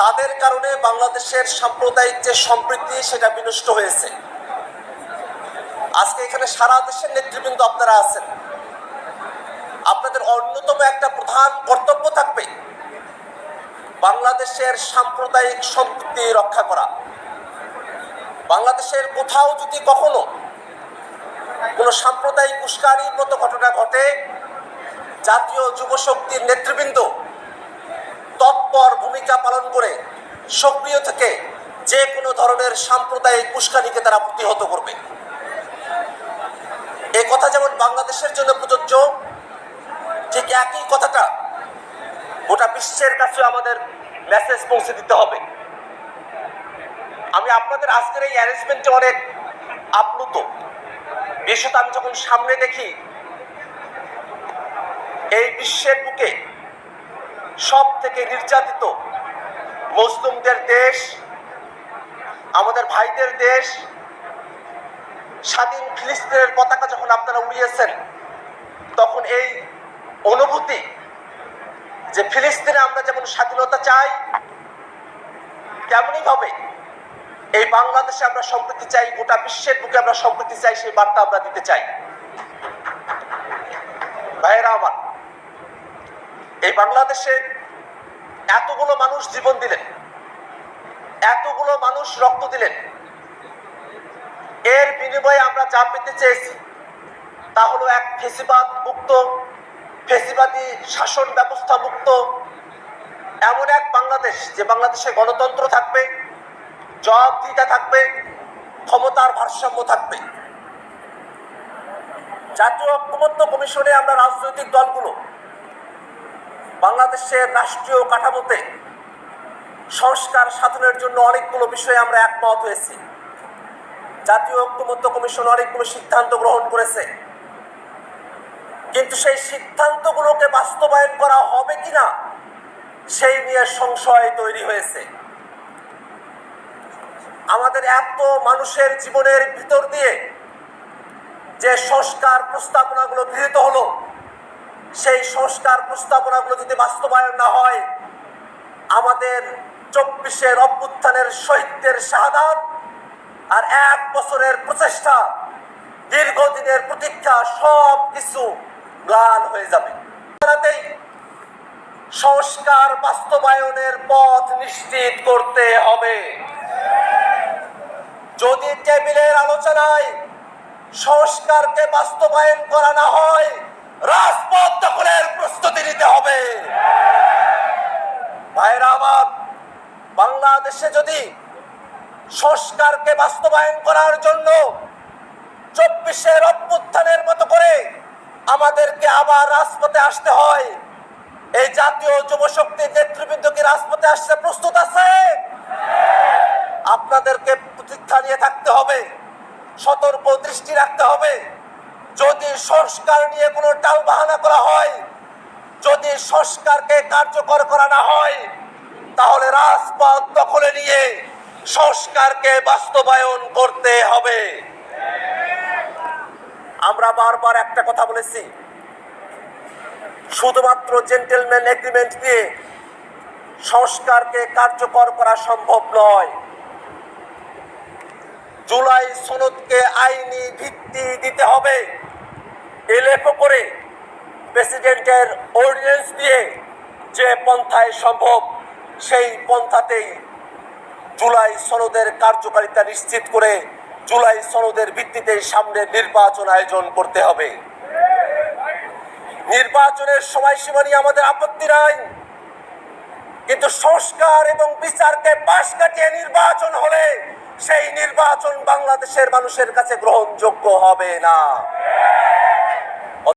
তাদের কারণে বাংলাদেশের সাম্প্রদায়িক যে সম্প্রীতি, সেটা বিনষ্ট হয়েছে। আজকে এখানে সারা দেশের নেতৃবৃন্দ আপনারা আছেন। আপনাদের অন্যতম একটা প্রধান কর্তব্য থাকবে বাংলাদেশের সাম্প্রদায়িক সম্প্রীতি রক্ষা করা। বাংলাদেশের কোথাও যদি কখনো কোনো সাম্প্রদায়িক উস্কানির মতো ঘটনা ঘটে, জাতীয় যুব শক্তির নেতৃবৃন্দ তৎপর ভূমিকা পালন করে সক্রিয় থেকে যে কোনো ধরনের সাম্প্রদায়িক উস্কানিকে তারা প্রতিহত করবে। এই কথা যেমন বাংলাদেশের জন্য প্রযোজ্য, ঠিক একই কথাটা গোটা বিশ্বের কাছে আমাদের মেসেজ পৌঁছে দিতে হবে। আমি আপনাদের আজকের এই অ্যারেঞ্জমেন্টে অনেক আপ্লুত। বিশেষত আমি যখন সামনে দেখি, এই বিশ্বের বুকে সব থেকে নির্যাতিত মুসলিমদের দেশ, আমাদের ভাইদের দেশ, স্বাধীন ফিলিস্তিনের পতাকা যখন আপনারা উড়িয়েছেন, তখন এই অনুভূতি যে ফিলিস্তিনে আমরা যেমন স্বাধীনতা চাই, তেমনই ভাবে এই বাংলাদেশে আমরা সম্প্রীতি চাই, গোটা বিশ্বের বুকে আমরা সম্প্রীতি চাই, সেই বার্তা আমরা দিতে চাই। ভাইয়েরা আমার এই বাংলাদেশে এতগুলো মানুষ জীবন দিলেন, এতগুলো মানুষ রক্ত দিলেন। এর বিনিময়ে আমরা যা পেতে চেয়েছি, তা হলো এক ফেসিবাদ মুক্ত, ফেসিবাদী শাসন ব্যবস্থা মুক্ত, এমন এক বাংলাদেশ যে বাংলাদেশে গণতন্ত্র থাকবে জবাবদিহিতা থাকবে, ক্ষমতার ভারসাম্য থাকবে। জাতীয় ঐক্যমত্য কমিশনে আমরা রাজনৈতিক দলগুলো বাংলাদেশের রাষ্ট্রীয় কাঠামোতে সংস্কার সাধনের জন্য অনেকগুলো বিষয়ে আমরা একমত হয়েছি। জাতীয় ঐক্যমত্য কমিশন অনেকগুলো সিদ্ধান্ত গ্রহণ করেছে। কিন্তু সেই সিদ্ধান্তগুলোকে বাস্তবায়ন করা হবে কিনা, সেই নিয়ে সংশয় তৈরি হয়েছে। আমাদের এত মানুষের জীবনের ভিতর দিয়ে যে সংস্কার প্রস্তাবনাগুলো গৃহীত হলো সেই সংস্কার প্রস্তাবনাগুলো যদি বাস্তবায়ন না হয়, আমাদের চব্বিশের অভ্যুত্থানের শহীদদের শাহাদাত আর এক বছরের প্রচেষ্টা, দীর্ঘদিনের প্রতীক্ষা, সব কিছু ম্লান হয়ে যাবে। সংস্কার বাস্তবায়নের পথ নিশ্চিত করতে হবে। যদি টেবিলের আলোচনায় সংস্কারকে বাস্তবায়ন করা না হয় রাজপথ দখলের প্রস্তুতি নিতে হবে। ভাইরা আমার, বাংলাদেশে যদি সংস্কারকে বাস্তবায়ন করার জন্য চব্বিশের অভ্যুত্থানের মতো করে আমাদেরকে আবার রাজপথে আসতে হয়, এই জাতীয় যুব শক্তির নেতৃবৃন্দ কি রাজপথে আসতে প্রস্তুত আছে? আপনাদেরকে প্রতীক্ষা নিয়ে থাকতে হবে, সতর্ক দৃষ্টি রাখতে হবে। যদি সংস্কার নিয়ে কোনো টাল বাহানা করা হয়, যদি সংস্কারকে কার্যকর করা না হয়, তাহলে রাজপথ দখলে নিয়ে সংস্কারকে বাস্তবায়ন করতে হবে। আমরা বারবার একটা কথা বলেছি, শুধুমাত্র জেন্টেলম্যান এগ্রিমেন্ট দিয়ে সংস্কারকে কার্যকর করা সম্ভব নয়। জুলাই সনদকে আইনি ভিত্তি দিতে হবে। এলেখ করে প্রেসিডেন্টের অর্ডিন্যান্স দিয়ে যে পন্থায় সম্ভব, সেই পন্থাতেই জুলাই সনদের কার্যকারিতা নিশ্চিত করে জুলাই সনদের ভিত্তিতে সামনে নির্বাচন আয়োজন করতে হবে। নির্বাচনের সময়সীমা নিয়ে আমাদের আপত্তি নাই, কিন্তু সংস্কার এবং বিচারকে পাশ কাটিয়ে নির্বাচন হলে সেই নির্বাচন বাংলাদেশের মানুষের কাছে গ্রহণযোগ্য হবে না।